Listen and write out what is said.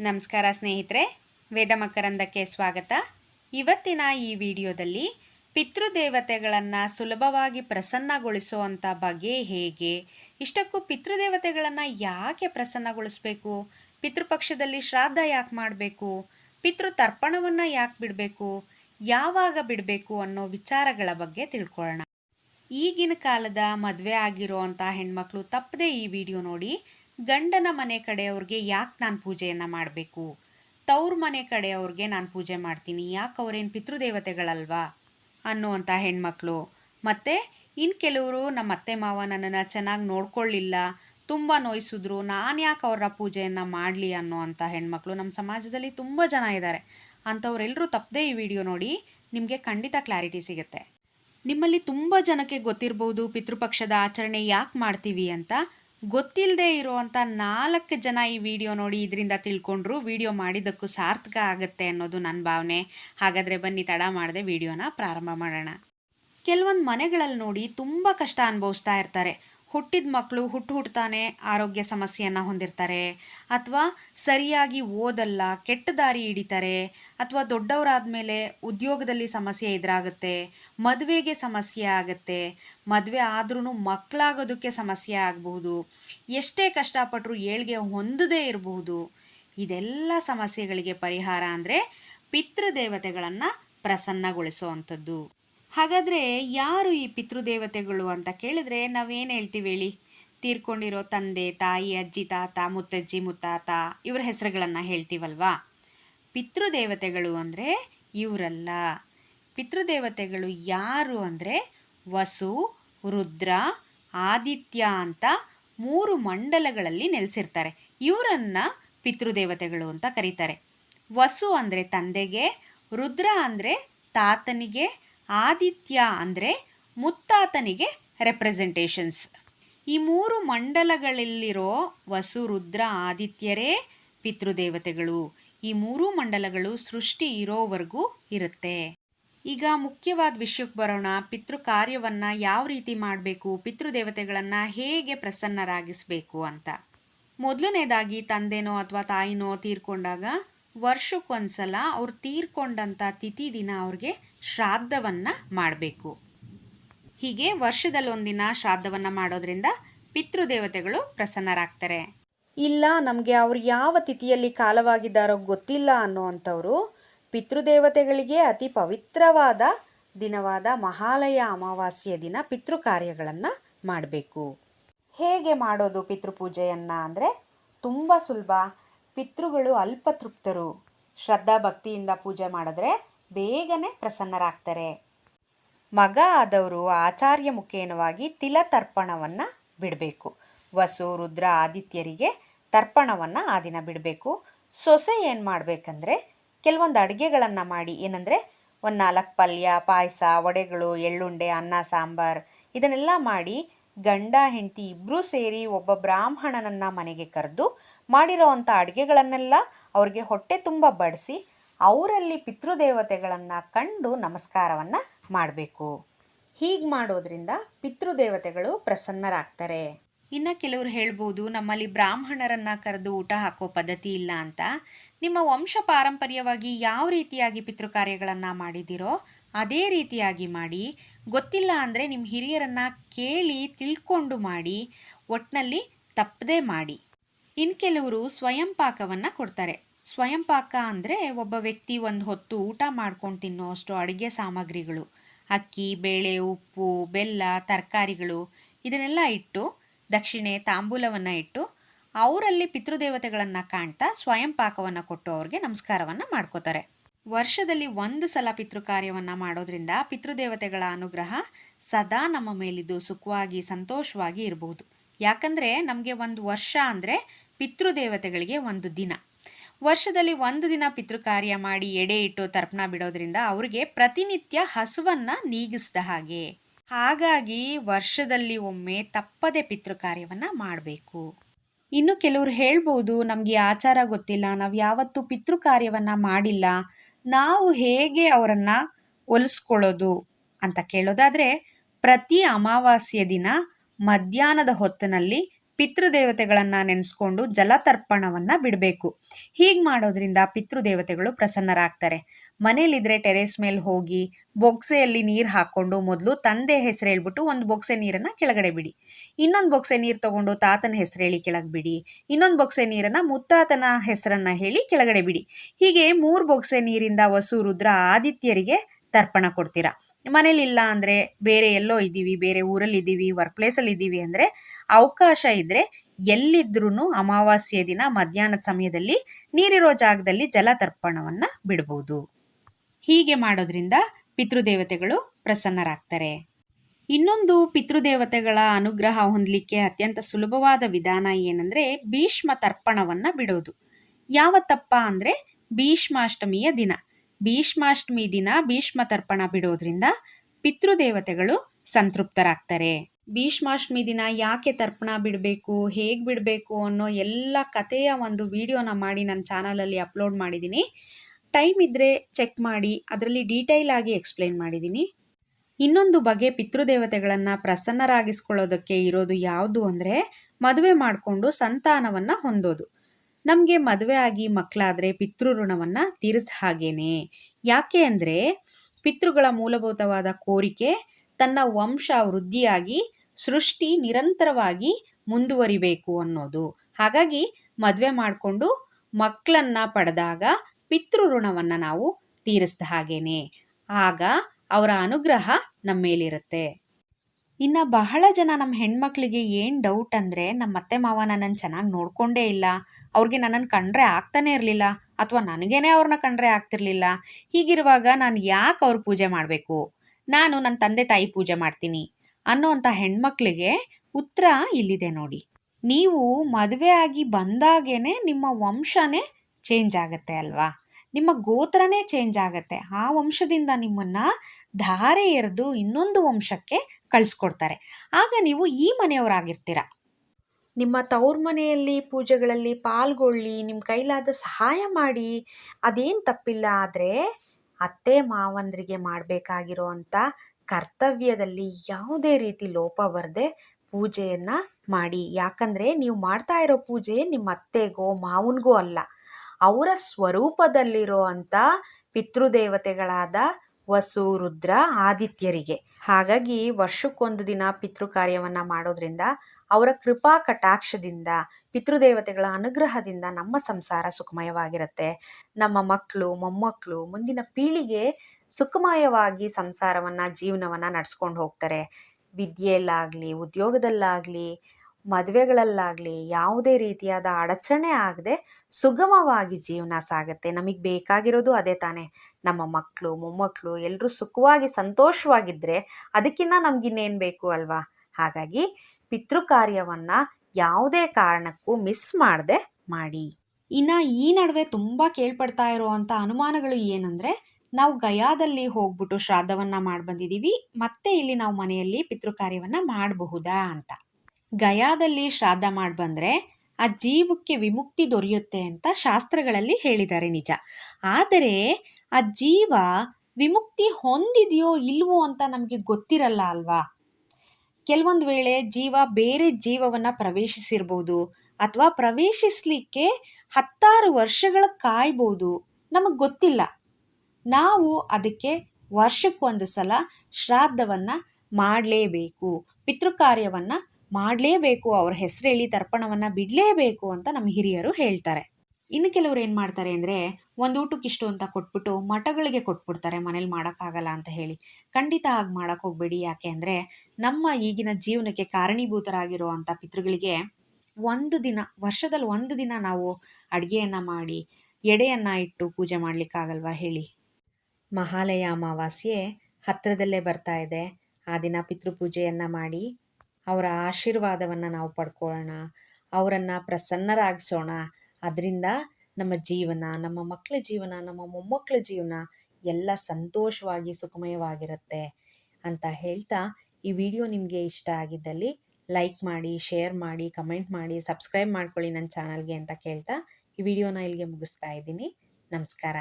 ನಮಸ್ಕಾರ ಸ್ನೇಹಿತರೆ, ವೇದ ಮಕರಂದಕ್ಕೆ ಸ್ವಾಗತ. ಇವತ್ತಿನ ಈ ವಿಡಿಯೋದಲ್ಲಿ ಪಿತೃದೇವತೆಗಳನ್ನು ಸುಲಭವಾಗಿ ಪ್ರಸನ್ನಗೊಳಿಸುವಂಥ ಬಗೆ ಹೇಗೆ, ಇಷ್ಟಕ್ಕೂ ಪಿತೃದೇವತೆಗಳನ್ನು ಯಾಕೆ ಪ್ರಸನ್ನಗೊಳಿಸಬೇಕು, ಪಿತೃಪಕ್ಷದಲ್ಲಿ ಶ್ರಾದ್ದ ಯಾಕೆ ಮಾಡಬೇಕು ಪಿತೃ ತರ್ಪಣವನ್ನು ಯಾಕೆ ಬಿಡಬೇಕು, ಯಾವಾಗ ಬಿಡಬೇಕು ಅನ್ನೋ ವಿಚಾರಗಳ ಬಗ್ಗೆ ತಿಳ್ಕೊಳ್ಳೋಣ. ಈಗಿನ ಕಾಲದ ಮದುವೆ ಆಗಿರುವಂಥ ಹೆಣ್ಮಕ್ಳು ತಪ್ಪದೆ ಈ ವಿಡಿಯೋ ನೋಡಿ ಗಂಡನ ಮನೆ ಕಡೆಯವ್ರಿಗೆ ಯಾಕೆ ನಾನು ಪೂಜೆಯನ್ನು ಮಾಡಬೇಕು? ತವ್ರ ಮನೆ ಕಡೆಯವ್ರಿಗೆ ನಾನು ಪೂಜೆ ಮಾಡ್ತೀನಿ, ಯಾಕೆ ಅವ್ರೇನು ಪಿತೃದೇವತೆಗಳಲ್ವಾ? ಅನ್ನುವಂಥ ಹೆಣ್ಮಕ್ಳು. ಮತ್ತು ಇನ್ನು ಕೆಲವರು ನಮ್ಮ ಅತ್ತೆ ಮಾವ ನನ್ನನ್ನು ಚೆನ್ನಾಗಿ ನೋಡ್ಕೊಳ್ಳಿಲ್ಲ ತುಂಬ ನೋಯಿಸಿದ್ರು, ನಾನು ಯಾಕೆ ಅವರ ಪೂಜೆಯನ್ನು ಮಾಡಲಿ ಅನ್ನೋವಂಥ ಹೆಣ್ಮಕ್ಳು ನಮ್ಮ ಸಮಾಜದಲ್ಲಿ ತುಂಬ ಜನ ಇದ್ದಾರೆ ಅಂಥವ್ರೆಲ್ಲರೂ ತಪ್ಪದೇ ಈ ವಿಡಿಯೋ ನೋಡಿ, ನಿಮಗೆ ಖಂಡಿತ ಕ್ಲಾರಿಟಿ ಸಿಗುತ್ತೆ. ನಿಮ್ಮಲ್ಲಿ ತುಂಬ ಜನಕ್ಕೆ ಗೊತ್ತಿರ್ಬೋದು ಪಿತೃಪಕ್ಷದ ಆಚರಣೆ ಯಾಕೆ ಮಾಡ್ತೀವಿ ಅಂತ. ಗೊತ್ತಿಲ್ಲದೆ ಇರುವಂಥ ನಾಲ್ಕು ಜನ ಈ ವಿಡಿಯೋ ನೋಡಿ ಇದರಿಂದ ತಿಳ್ಕೊಂಡ್ರು. ವಿಡಿಯೋ ಮಾಡಿದ್ದಕ್ಕೂ ಸಾರ್ಥಕ ಆಗುತ್ತೆ ಅನ್ನೋದು ನನ್ನ ಭಾವನೆ. ಹಾಗಾದರೆ ಬನ್ನಿ, ತಡ ಮಾಡದೆ ವಿಡಿಯೋನ ಪ್ರಾರಂಭ ಮಾಡೋಣ. ಕೆಲವೊಂದು ಮನೆಗಳಲ್ಲಿ ನೋಡಿ ತುಂಬ ಕಷ್ಟ ಅನುಭವಿಸ್ತಾ ಇರ್ತಾರೆ. ಹುಟ್ಟಿದ ಮಕ್ಕಳು ಹುಟ್ಟು ಹುಟ್ಟುತ್ತಾನೆ ಆರೋಗ್ಯ ಸಮಸ್ಯೆಯನ್ನು ಹೊಂದಿರ್ತಾರೆ. ಅಥವಾ ಸರಿಯಾಗಿ ಓದಲ್ಲ, ಕೆಟ್ಟ ದಾರಿ ಹಿಡಿತಾರೆ, ಅಥವಾ ದೊಡ್ಡವರಾದ ಮೇಲೆ ಉದ್ಯೋಗದಲ್ಲಿ ಸಮಸ್ಯೆ ಎದುರಾಗುತ್ತೆ, ಮದುವೆಗೆ ಸಮಸ್ಯೆ ಆಗುತ್ತೆ, ಮದುವೆ ಆದ್ರೂ ಮಕ್ಕಳಾಗೋದಕ್ಕೆ ಸಮಸ್ಯೆ ಆಗಬಹುದು, ಎಷ್ಟೇ ಕಷ್ಟಪಟ್ಟರು ಏಳ್ಗೆ ಹೊಂದದೇ ಇರಬಹುದು. ಇದೆಲ್ಲ ಸಮಸ್ಯೆಗಳಿಗೆ ಪರಿಹಾರ ಅಂದರೆ ಪಿತೃದೇವತೆಗಳನ್ನು ಪ್ರಸನ್ನಗೊಳಿಸುವಂಥದ್ದು ಹಾಗಾದರೆ ಯಾರು ಈ ಪಿತೃದೇವತೆಗಳು ಅಂತ ಕೇಳಿದ್ರೆ ನಾವೇನು ಹೇಳ್ತೀವಿ ಹೇಳಿ? ತೀರ್ಕೊಂಡಿರೋ ತಂದೆ, ತಾಯಿ, ಅಜ್ಜಿ, ತಾತ, ಮುತ್ತಜ್ಜಿ, ಮುತ್ತಾತ ಇವರ ಹೆಸರುಗಳನ್ನು ಹೇಳ್ತೀವಲ್ವಾ? ಪಿತೃದೇವತೆಗಳು ಅಂದರೆ ಇವರಲ್ಲ. ಪಿತೃದೇವತೆಗಳು ಯಾರು ಅಂದರೆ ವಸು, ರುದ್ರ, ಆದಿತ್ಯ ಅಂತ ಮೂರು ಮಂಡಲಗಳಲ್ಲಿ ನೆಲೆಸಿರ್ತಾರೆ. ಇವರನ್ನ ಪಿತೃದೇವತೆಗಳು ಅಂತ ಕರೀತಾರೆ. ವಸು ಅಂದರೆ ತಂದೆಗೆ, ರುದ್ರ ಅಂದರೆ ತಾತನಿಗೆ ಆದಿತ್ಯ ಅಂದರೆ ಮುತ್ತಾತನಿಗೆ ರೆಪ್ರೆಸೆಂಟೇಷನ್ಸ್ ಈ ಮೂರು ಮಂಡಲಗಳಲ್ಲಿರೋ ವಸು ರುದ್ರ ಆದಿತ್ಯರೇ ಪಿತೃದೇವತೆಗಳು. ಈ ಮೂರು ಮಂಡಲಗಳು ಸೃಷ್ಟಿ ಇರೋವರೆಗೂ ಇರುತ್ತೆ. ಈಗ ಮುಖ್ಯವಾದ ವಿಷಯಕ್ಕೆ ಬರೋಣ. ಪಿತೃ ಕಾರ್ಯವನ್ನು ಯಾವ ರೀತಿ ಮಾಡಬೇಕು? ಪಿತೃದೇವತೆಗಳನ್ನು ಹೇಗೆ ಪ್ರಸನ್ನರಾಗಿಸಬೇಕು ಅಂತ. ಮೊದಲನೇದಾಗಿ ತಂದೆನೋ ಅಥವಾ ತಾಯಿನೋ ತೀರ್ಕೊಂಡಾಗ ವರ್ಷಕ್ಕೊಂದ್ಸಲ ಅವ್ರು ತೀರ್ಕೊಂಡಂಥ ತಿಥಿ ದಿನ ಅವ್ರಿಗೆ ಶ್ರಾದ್ದವನ್ನು ಮಾಡಬೇಕು. ಹೀಗೆ ವರ್ಷದಲ್ಲಿ ಒಂದಿನ ಶ್ರಾದ್ದವನ್ನು ಮಾಡೋದ್ರಿಂದ ಪಿತೃದೇವತೆಗಳು ಪ್ರಸನ್ನರಾಗ್ತಾರೆ. ಇಲ್ಲ, ನಮಗೆ ಅವ್ರು ಯಾವ ತಿಥಿಯಲ್ಲಿ ಕಾಲವಾಗಿದ್ದಾರೋ ಗೊತ್ತಿಲ್ಲ ಅನ್ನುವಂಥವ್ರು ಪಿತೃದೇವತೆಗಳಿಗೆ ಅತಿ ಪವಿತ್ರವಾದ ದಿನವಾದ ಮಹಾಲಯ ಅಮಾವಾಸ್ಯೆಯ ದಿನ ಪಿತೃ ಕಾರ್ಯಗಳನ್ನು ಮಾಡಬೇಕು. ಹೇಗೆ ಮಾಡೋದು ಪಿತೃಪೂಜೆಯನ್ನು ಅಂದರೆ ತುಂಬ ಸುಲಭ. ಪಿತೃಗಳು ಅಲ್ಪತೃಪ್ತರು ಶ್ರದ್ಧಾ ಭಕ್ತಿಯಿಂದ ಪೂಜೆ ಮಾಡಿದ್ರೆ ಬೇಗನೆ ಪ್ರಸನ್ನರಾಗ್ತಾರೆ. ಮಗ ಆದವರು ಆಚಾರ್ಯ ಮುಖೇನವಾಗಿ ತಿಲತರ್ಪಣವನ್ನು ಬಿಡಬೇಕು. ವಸು, ರುದ್ರ, ಆದಿತ್ಯರಿಗೆ ತರ್ಪಣವನ್ನು ಆ ದಿನ ಬಿಡಬೇಕು. ಸೊಸೆ ಏನು ಮಾಡಬೇಕಂದ್ರೆ ಕೆಲವೊಂದು ಅಡುಗೆಗಳನ್ನು ಮಾಡಿ. ಏನಂದರೆ ಒಂದು ನಾಲ್ಕು ಪಲ್ಯ, ಪಾಯಸ, ವಡೆಗಳು, ಎಳ್ಳುಂಡೆ, ಅನ್ನ, ಸಾಂಬಾರ್ ಇದನ್ನೆಲ್ಲ ಮಾಡಿ ಗಂಡ, ಹೆಂಡತಿ ಇಬ್ಬರೂ ಸೇರಿ ಒಬ್ಬ ಬ್ರಾಹ್ಮಣನನ್ನು ಮನೆಗೆ ಕರೆದು ಮಾಡಿರೋವಂಥ ಅಡುಗೆಗಳನ್ನೆಲ್ಲ ಅವ್ರಿಗೆ ಹೊಟ್ಟೆ ತುಂಬ ಬಡಿಸಿ ಅವರಲ್ಲಿ ಪಿತೃದೇವತೆಗಳನ್ನು ಕಂಡು ನಮಸ್ಕಾರವನ್ನು ಮಾಡಬೇಕು. ಹೀಗೆ ಮಾಡೋದ್ರಿಂದ ಪಿತೃದೇವತೆಗಳು ಪ್ರಸನ್ನರಾಗ್ತಾರೆ. ಇನ್ನು ಕೆಲವರು ಹೇಳ್ಬೋದು, ನಮ್ಮಲ್ಲಿ ಬ್ರಾಹ್ಮಣರನ್ನು ಕರೆದು ಊಟ ಹಾಕೋ ಪದ್ಧತಿ ಇಲ್ಲ ಅಂತ. ನಿಮ್ಮ ವಂಶ ಪಾರಂಪರ್ಯವಾಗಿ ಯಾವ ರೀತಿಯಾಗಿ ಪಿತೃ ಕಾರ್ಯಗಳನ್ನು ಮಾಡಿದಿರೋ ಅದೇ ರೀತಿಯಾಗಿ ಮಾಡಿ, ಗೊತ್ತಿಲ್ಲ ಅಂದರೆ ನಿಮ್ಮ ಹಿರಿಯರನ್ನು ಕೇಳಿ ತಿಳ್ಕೊಂಡು ಮಾಡಿ ಒಟ್ಟಿನಲ್ಲಿ ತಪ್ಪದೇ ಮಾಡಿ. ಇನ್ನು ಕೆಲವರು ಸ್ವಯಂ ಪಾಕವನ್ನು ಕೊಡ್ತಾರೆ. ಸ್ವಯಂ ಪಾಕ ಅಂದರೆ ಒಬ್ಬ ವ್ಯಕ್ತಿ ಒಂದು ಹೊತ್ತು ಊಟ ಮಾಡ್ಕೊಂಡು ತಿನ್ನೋ ಅಷ್ಟು ಅಡುಗೆ ಸಾಮಗ್ರಿಗಳು. ಅಕ್ಕಿ, ಬೇಳೆ, ಉಪ್ಪು, ಬೆಲ್ಲ, ತರಕಾರಿಗಳು ಇದನ್ನೆಲ್ಲ ಇಟ್ಟು, ದಕ್ಷಿಣೆ, ತಾಂಬೂಲವನ್ನು ಇಟ್ಟು ಅವರಲ್ಲಿ ಪಿತೃದೇವತೆಗಳನ್ನು ಕಾಣ್ತಾ ಸ್ವಯಂ ಪಾಕವನ್ನು ಕೊಟ್ಟು ಅವ್ರಿಗೆ ನಮಸ್ಕಾರವನ್ನು ಮಾಡ್ಕೋತಾರೆ. ವರ್ಷದಲ್ಲಿ ಒಂದು ಸಲ ಪಿತೃ ಕಾರ್ಯವನ್ನು ಮಾಡೋದ್ರಿಂದ ಪಿತೃದೇವತೆಗಳ ಅನುಗ್ರಹ ಸದಾ ನಮ್ಮ ಮೇಲಿದ್ದು ಸುಖವಾಗಿ, ಸಂತೋಷವಾಗಿ ಇರಬಹುದು ಯಾಕಂದರೆ ನಮಗೆ ಒಂದು ವರ್ಷ ಅಂದರೆ ಪಿತೃದೇವತೆಗಳಿಗೆ ಒಂದು ದಿನ. ವರ್ಷದಲ್ಲಿ ಒಂದು ದಿನ ಪಿತೃಕಾರ್ಯ ಮಾಡಿ ಎಡೆ ಇಟ್ಟು ತರ್ಪಣ ಬಿಡೋದ್ರಿಂದ ಅವರಿಗೆ ಪ್ರತಿನಿತ್ಯ ಹಸುವನ್ನ ನೀಗಿಸಿದ ಹಾಗೆ. ಹಾಗಾಗಿ ವರ್ಷದಲ್ಲಿ ಒಮ್ಮೆ ತಪ್ಪದೆ ಪಿತೃ ಕಾರ್ಯವನ್ನು ಮಾಡಬೇಕು. ಇನ್ನು ಕೆಲವರು ಹೇಳ್ಬೋದು, ನಮಗೆ ಆಚಾರ ಗೊತ್ತಿಲ್ಲ, ನಾವು ಯಾವತ್ತೂ ಪಿತೃ ಕಾರ್ಯವನ್ನು ಮಾಡಿಲ್ಲ, ನಾವು ಹೇಗೆ ಅವರನ್ನು ಒಲಿಸ್ಕೊಳ್ಳೋದು ಅಂತ ಕೇಳೋದಾದರೆ ಪ್ರತಿ ಅಮಾವಾಸ್ಯ ದಿನ ಮಧ್ಯಾಹ್ನದ ಹೊತ್ತಿನಲ್ಲಿ ಪಿತೃದೇವತೆಗಳನ್ನ ನೆನೆಸ್ಕೊಂಡು ಜಲತರ್ಪಣವನ್ನು ಬಿಡಬೇಕು. ಹೀಗೆ ಮಾಡೋದ್ರಿಂದ ಪಿತೃದೇವತೆಗಳು ಪ್ರಸನ್ನರಾಗ್ತಾರೆ. ಮನೇಲಿದ್ರೆ ಟೆರೇಸ್ ಮೇಲೆ ಹೋಗಿ ಬೊಕ್ಸೆಯಲ್ಲಿ ನೀರು ಹಾಕ್ಕೊಂಡು ಮೊದಲು ತಂದೆ ಹೆಸರು ಹೇಳ್ಬಿಟ್ಟು ಒಂದು ಬೊಕ್ಸೆ ನೀರನ್ನ ಕೆಳಗಡೆ ಬಿಡಿ. ಇನ್ನೊಂದು ಬೊಕ್ಸೆ ನೀರು ತಗೊಂಡು ತಾತನ ಹೆಸರು ಹೇಳಿ ಕೆಳಗೆ ಬಿಡಿ. ಇನ್ನೊಂದು ಬೊಕ್ಸೆ ನೀರನ್ನ ಮುತ್ತಾತನ ಹೆಸರನ್ನ ಹೇಳಿ ಕೆಳಗಡೆ ಬಿಡಿ. ಹೀಗೆ ಮೂರು ಬೊಕ್ಸೆ ನೀರಿಂದ ವಸು, ರುದ್ರ, ಆದಿತ್ಯರಿಗೆ ತರ್ಪಣ ಕೊಡ್ತೀರಾ. ಮನೇಲಿ ಇಲ್ಲ ಅಂದರೆ ಬೇರೆ ಎಲ್ಲೋ ಇದ್ದೀವಿ, ಬೇರೆ ಊರಲ್ಲಿ ಇದ್ದೀವಿ ವರ್ಕ್ ಪ್ಲೇಸಲ್ಲಿ ಇದ್ದೀವಿ ಅಂದರೆ ಅವಕಾಶ ಇದ್ದರೆ ಎಲ್ಲಿದ್ರೂ ಅಮಾವಾಸ್ಯೆ ದಿನ ಮಧ್ಯಾಹ್ನದ ಸಮಯದಲ್ಲಿ ನೀರಿರೋ ಜಾಗದಲ್ಲಿ ಜಲತರ್ಪಣವನ್ನು ಬಿಡ್ಬೋದು. ಹೀಗೆ ಮಾಡೋದ್ರಿಂದ ಪಿತೃದೇವತೆಗಳು ಪ್ರಸನ್ನರಾಗ್ತಾರೆ. ಇನ್ನೊಂದು ಪಿತೃದೇವತೆಗಳ ಅನುಗ್ರಹ ಹೊಂದಲಿಕ್ಕೆ ಅತ್ಯಂತ ಸುಲಭವಾದ ವಿಧಾನ ಏನಂದ್ರೆ ಭೀಷ್ಮ ತರ್ಪಣವನ್ನ ಬಿಡೋದು. ಯಾವತ್ತಪ್ಪ ಅಂದ್ರೆ ಭೀಷ್ಮಾಷ್ಟಮಿಯ ದಿನ. ಭೀಷ್ಮಾಷ್ಟಮಿ ದಿನ ಭೀಷ್ಮ ತರ್ಪಣ ಬಿಡೋದ್ರಿಂದ ಪಿತೃದೇವತೆಗಳು ಸಂತೃಪ್ತರಾಗ್ತಾರೆ. ಭೀಷ್ಮಾಷ್ಟಮಿ ದಿನ ಯಾಕೆ ತರ್ಪಣ ಬಿಡಬೇಕು, ಹೇಗೆ ಬಿಡಬೇಕು ಅನ್ನೋ ಎಲ್ಲ ಕಥೆಯ ಒಂದು ವಿಡಿಯೋನ ಮಾಡಿ ನನ್ನ ಚಾನಲಲ್ಲಿ ಅಪ್ಲೋಡ್ ಮಾಡಿದ್ದೀನಿ. ಟೈಮ್ ಇದ್ದರೆ ಚೆಕ್ ಮಾಡಿ, ಅದರಲ್ಲಿ ಡೀಟೈಲ್ ಆಗಿ ಎಕ್ಸ್ಪ್ಲೈನ್ ಮಾಡಿದ್ದೀನಿ. ಇನ್ನೊಂದು ಬಗೆ ಪಿತೃದೇವತೆಗಳನ್ನು ಪ್ರಸನ್ನರಾಗಿಸ್ಕೊಳ್ಳೋದಕ್ಕೆ ಇರೋದು ಯಾವುದು ಅಂದರೆ ಮದುವೆ ಮಾಡಿಕೊಂಡು ಸಂತಾನವನ್ನು ಹೊಂದೋದು. ನಮಗೆ ಮದುವೆ ಆಗಿ ಮಕ್ಕಳಾದರೆ ಪಿತೃ ಋಣವನ್ನು ತೀರಿಸಿದ ಹಾಗೇನೆ. ಯಾಕೆ ಅಂದರೆ ಪಿತೃಗಳ ಮೂಲಭೂತವಾದ ಕೋರಿಕೆ ತನ್ನ ವಂಶ ವೃದ್ಧಿಯಾಗಿ, ಸೃಷ್ಟಿ ನಿರಂತರವಾಗಿ ಮುಂದುವರಿಬೇಕು ಅನ್ನೋದು. ಹಾಗಾಗಿ ಮದುವೆ ಮಾಡಿಕೊಂಡು ಮಕ್ಕಳನ್ನ ಪಡೆದಾಗ ಪಿತೃ ಋಣವನ್ನು ನಾವು ತೀರಿಸಿದ ಹಾಗೇನೆ. ಆಗ ಅವರ ಅನುಗ್ರಹ ನಮ್ಮ ಮೇಲಿರುತ್ತೆ ಇನ್ನ ಬಹಳ ಜನ ನಮ್ಮ ಹೆಣ್ಮಕ್ಳಿಗೆ ಏನು ಡೌಟ್ ಅಂದರೆ ನಮ್ಮ ಅತ್ತೆ ಮಾವ ನನ್ನನ್ನು ಚೆನ್ನಾಗಿ ನೋಡ್ಕೊಂಡೇ ಇಲ್ಲ. ಅವ್ರಿಗೆ ನನ್ನನ್ನು ಕಂಡ್ರೆ ಆಗ್ತಾನೇ ಇರಲಿಲ್ಲ ಅಥವಾ ನನಗೇನೆ ಅವ್ರನ್ನ ಕಂಡ್ರೆ ಆಗ್ತಿರ್ಲಿಲ್ಲ. ಹೀಗಿರುವಾಗ ನಾನು ಯಾಕೆ ಅವ್ರ ಪೂಜೆ ಮಾಡಬೇಕು? ನಾನು ನನ್ನ ತಂದೆ ತಾಯಿ ಪೂಜೆ ಮಾಡ್ತೀನಿ ಅನ್ನೋವಂಥ ಹೆಣ್ಮಕ್ಳಿಗೆ ಉತ್ತರ ಇಲ್ಲಿದೆ ನೋಡಿ. ನೀವು ಮದುವೆ ಆಗಿ ಬಂದಾಗೇನೆ ನಿಮ್ಮ ವಂಶನೇ ಚೇಂಜ್ ಆಗುತ್ತೆ ಅಲ್ವಾ? ನಿಮ್ಮ ಗೋತ್ರನೇ ಚೇಂಜ್ ಆಗುತ್ತೆ. ಆ ವಂಶದಿಂದ ನಿಮ್ಮನ್ನ ಧಾರೆ ಎರೆದು ಇನ್ನೊಂದು ವಂಶಕ್ಕೆ ಕಳಿಸ್ಕೊಡ್ತಾರೆ. ಆಗ ನೀವು ಈ ಮನೆಯವರಾಗಿರ್ತೀರ. ನಿಮ್ಮ ತವ್ರ ಮನೆಯಲ್ಲಿ ಪೂಜೆಗಳಲ್ಲಿ ಪಾಲ್ಗೊಳ್ಳಿ ನಿಮ್ಮ ಕೈಲಾದ ಸಹಾಯ ಮಾಡಿ. ಅದೇನು ತಪ್ಪಿಲ್ಲ, ಆದರೆ ಅತ್ತೆ ಮಾವಂದ್ರಿಗೆ ಮಾಡಬೇಕಾಗಿರೋ ಕರ್ತವ್ಯದಲ್ಲಿ ಯಾವುದೇ ರೀತಿ ಲೋಪ ಬರದೆ ಪೂಜೆಯನ್ನು ಮಾಡಿ. ಯಾಕಂದರೆ ನೀವು ಮಾಡ್ತಾ ಇರೋ ಪೂಜೆ ನಿಮ್ಮ ಅತ್ತೆಗೋ, ಮಾವನಿಗೋ ಅಲ್ಲ. ಅವರ ಸ್ವರೂಪದಲ್ಲಿರುವಂಥ ಪಿತೃದೇವತೆಗಳಾದ ವಸು, ರುದ್ರ, ಆದಿತ್ಯರಿಗೆ. ಹಾಗಾಗಿ ವರ್ಷಕ್ಕೊಂದು ದಿನ ಪಿತೃ ಕಾರ್ಯವನ್ನ ಮಾಡೋದ್ರಿಂದ ಅವರ ಕೃಪಾ ಕಟಾಕ್ಷದಿಂದ, ಪಿತೃದೇವತೆಗಳ ಅನುಗ್ರಹದಿಂದ ನಮ್ಮ ಸಂಸಾರ ಸುಖಮಯವಾಗಿರುತ್ತೆ. ನಮ್ಮ ಮಕ್ಕಳು ಮೊಮ್ಮಕ್ಕಳು ಮುಂದಿನ ಪೀಳಿಗೆ ಸುಖಮಯವಾಗಿ ಸಂಸಾರವನ್ನ, ಜೀವನವನ್ನ ನಡೆಸ್ಕೊಂಡು ಹೋಗ್ತಾರೆ. ವಿದ್ಯೆಯಲ್ಲಾಗಲಿ, ಉದ್ಯೋಗದಲ್ಲಾಗಲಿ ಮದುವೆಗಳಲ್ಲಾಗಲಿ ಯಾವುದೇ ರೀತಿಯಾದ ಅಡಚಣೆ ಆಗದೆ ಸುಗಮವಾಗಿ ಜೀವನ ಸಾಗುತ್ತೆ. ನಮಗೆ ಬೇಕಾಗಿರೋದು ಅದೇ ತಾನೇ. ನಮ್ಮ ಮಕ್ಕಳು ಮೊಮ್ಮಕ್ಕಳು ಎಲ್ಲರೂ ಸುಖವಾಗಿ ಸಂತೋಷವಾಗಿದ್ದರೆ ಅದಕ್ಕಿಂತ ನಮಗಿನ್ನೇನು ಬೇಕು ಅಲ್ವಾ? ಹಾಗಾಗಿ ಪಿತೃ ಕಾರ್ಯವನ್ನು ಯಾವುದೇ ಕಾರಣಕ್ಕೂ ಮಿಸ್ ಮಾಡದೆ ಮಾಡಿ. ಇನ್ನು ಈ ನಡುವೆ ತುಂಬ ಕೇಳ್ಪಡ್ತಾ ಇರುವಂಥ ಅನುಮಾನಗಳು ಏನಂದರೆ, ನಾವು ಗಯಾದಲ್ಲಿ ಹೋಗ್ಬಿಟ್ಟು ಶ್ರಾದ್ದವನ್ನು ಮಾಡಿ ಬಂದಿದ್ದೀವಿ ಮತ್ತೆ ಇಲ್ಲಿ ನಾವು ಮನೆಯಲ್ಲಿ ಪಿತೃ ಕಾರ್ಯವನ್ನ ಮಾಡಬಹುದಾ ಅಂತ. ಗಯಾದಲ್ಲಿ ಶ್ರಾದ್ದ ಮಾಡಿ ಬಂದರೆ ಆ ಜೀವಕ್ಕೆ ವಿಮುಕ್ತಿ ದೊರೆಯುತ್ತೆ ಅಂತ ಶಾಸ್ತ್ರಗಳಲ್ಲಿ ಹೇಳಿದ್ದಾರೆ ನಿಜ. ಆದರೆ ಆ ಜೀವ ವಿಮುಕ್ತಿ ಹೊಂದಿದೆಯೋ ಇಲ್ವೋ ಅಂತ ನಮಗೆ ಗೊತ್ತಿರಲ್ಲ ಅಲ್ವಾ? ಕೆಲವೊಂದು ವೇಳೆ ಜೀವ ಬೇರೆ ಜೀವವನ್ನು ಪ್ರವೇಶಿಸಿರ್ಬೋದು ಅಥವಾ ಪ್ರವೇಶಿಸಲಿಕ್ಕೆ ಹತ್ತಾರು ವರ್ಷಗಳ ಕಾಯ್ಬೋದು ನಮಗೆ ಗೊತ್ತಿಲ್ಲ. ನಾವು ಅದಕ್ಕೆ ವರ್ಷಕ್ಕೊಂದು ಸಲ ಶ್ರಾದ್ದವನ್ನು ಮಾಡಲೇಬೇಕು, ಪಿತೃಕಾರ್ಯವನ್ನು ಮಾಡಲೇಬೇಕು, ಅವ್ರ ಹೆಸರು ಹೇಳಿ ತರ್ಪಣವನ್ನು ಬಿಡಲೇಬೇಕು ಅಂತ ನಮ್ಮ ಹಿರಿಯರು ಹೇಳ್ತಾರೆ. ಇನ್ನು ಕೆಲವರು ಏನು ಮಾಡ್ತಾರೆ ಅಂದರೆ, ಒಂದು ಊಟಕ್ಕೆ ಇಷ್ಟು ಅಂತ ಕೊಟ್ಬಿಟ್ಟು ಮಠಗಳಿಗೆ ಕೊಟ್ಬಿಡ್ತಾರೆ, ಮನೇಲಿ ಮಾಡೋಕ್ಕಾಗಲ್ಲ ಅಂತ ಹೇಳಿ. ಖಂಡಿತ ಹಾಗೆ ಮಾಡೋಕ್ಕೆ ಹೋಗಬೇಡಿ. ಯಾಕೆ ಅಂದರೆ, ನಮ್ಮ ಈಗಿನ ಜೀವನಕ್ಕೆ ಕಾರಣೀಭೂತರಾಗಿರುವಂಥ ಪಿತೃಗಳಿಗೆ ಒಂದು ದಿನ, ವರ್ಷದಲ್ಲಿ ಒಂದು ದಿನ ನಾವು ಅಡುಗೆಯನ್ನು ಮಾಡಿ, ಎಡೆಯನ್ನು ಇಟ್ಟು ಪೂಜೆ ಮಾಡಲಿಕ್ಕಾಗಲ್ವಾ ಹೇಳಿ? ಮಹಾಲಯ ಅಮಾವಾಸ್ಯೆ ಹತ್ತಿರದಲ್ಲೇ ಬರ್ತಾ ಇದೆ. ಆ ದಿನ ಪಿತೃಪೂಜೆಯನ್ನು ಮಾಡಿ ಅವರ ಆಶೀರ್ವಾದವನ್ನು ನಾವು ಪಡ್ಕೊಳ್ಳೋಣ ಅವರನ್ನು ಪ್ರಸನ್ನರಾಗಿಸೋಣ. ಅದರಿಂದ ನಮ್ಮ ಜೀವನ, ನಮ್ಮ ಮಕ್ಕಳ ಜೀವನ, ನಮ್ಮ ಮೊಮ್ಮಕ್ಕಳ ಜೀವನ ಎಲ್ಲ ಸಂತೋಷವಾಗಿ, ಸುಖಮಯವಾಗಿರುತ್ತೆ ಅಂತ ಹೇಳ್ತಾ ಈ ವಿಡಿಯೋ ನಿಮಗೆ ಇಷ್ಟ ಆಗಿದ್ದಲ್ಲಿ ಲೈಕ್ ಮಾಡಿ, ಶೇರ್ ಮಾಡಿ, ಕಮೆಂಟ್ ಮಾಡಿ, ಸಬ್ಸ್ಕ್ರೈಬ್ ಮಾಡ್ಕೊಳ್ಳಿ ನನ್ನ ಚಾನಲ್ಗೆ ಅಂತ ಕೇಳ್ತಾ ಈ ವಿಡಿಯೋನ ಇಲ್ಲಿಗೆ ಮುಗಿಸ್ತಾ ಇದ್ದೀನಿ. ನಮಸ್ಕಾರ.